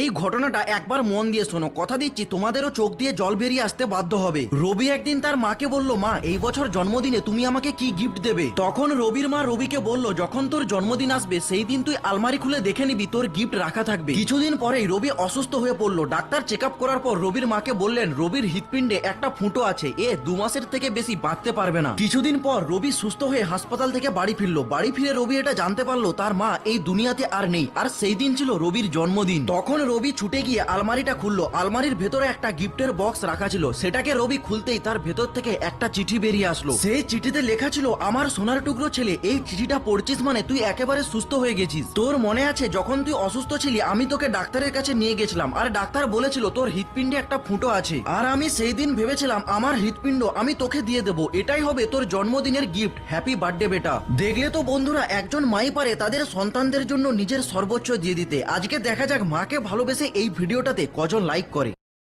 এই ঘটনাটা একবার মন দিয়ে শোনো। কথা দিচ্ছি, তোমাদেরও চোখ দিয়ে জল বেরিয়ে আসতে বাধ্য হবে। রবি একদিন তার মাকে বলল, মা, এই বছর জন্মদিনে তুমি আমাকে কি গিফট দেবে? তখন রবির মা রবিকে বলল, যখন তোর জন্মদিন আসবে, সেই দিন তুই আলমারি খুলে দেখে নিবি, তোর গিফট রাখা থাকবে। কিছুদিন পরেই রবি অসুস্থ হয়ে পড়ল। ডাক্তার চেক করার পর রবির মাকে বললেন, রবির হৃৎপিণ্ডে একটা ফুটো আছে, এ দু মাসের থেকে বেশি বাঁচতে পারবে না। কিছুদিন পর রবি সুস্থ হয়ে হাসপাতাল থেকে বাড়ি ফিরলো। বাড়ি ফিরে রবি এটা জানতে পারল, তার মা এই দুনিয়াতে আর নেই। আর সেই দিন ছিল রবির জন্মদিন। তখন রবি ছুটে গিয়ে আলমারিটা খুললো। আলমারির ভেতরে একটা গিফটের বক্স রাখা ছিল। সেটাকে রবি খুলতেই তার ভেতর থেকে একটা চিঠি বেরিয়ে আসলো। সেই চিঠিতে লেখা ছিল, আমার সোনার টুকরো ছেলে, এই চিঠিটা পড়ছিস মানে তুই একেবারে সুস্থ হয়ে গেছিস। তোর মনে আছে, যখন তুই অসুস্থ ছিলি, আমি তোকে ডাক্তারের কাছে নিয়ে গেছিলাম। আর ডাক্তার বলেছিল, তোর হৃৎপিণ্ডে একটা ফুটো আছে। আর আমি সেই দিন ভেবেছিলাম, আমার হৃৎপিণ্ড আমি তোকে দিয়ে দেবো। এটাই হবে তোর জন্মদিনের গিফট। হ্যাপি বার্থডে বেটা। দেখলে তো বন্ধুরা, একজন মাই পারে তাদের সন্তানদের জন্য নিজের সর্বোচ্চ দিয়ে দিতে। আজকে দেখা যাক মাকে ভালোবেসে এই ভিডিওটাতে কজন লাইক করে?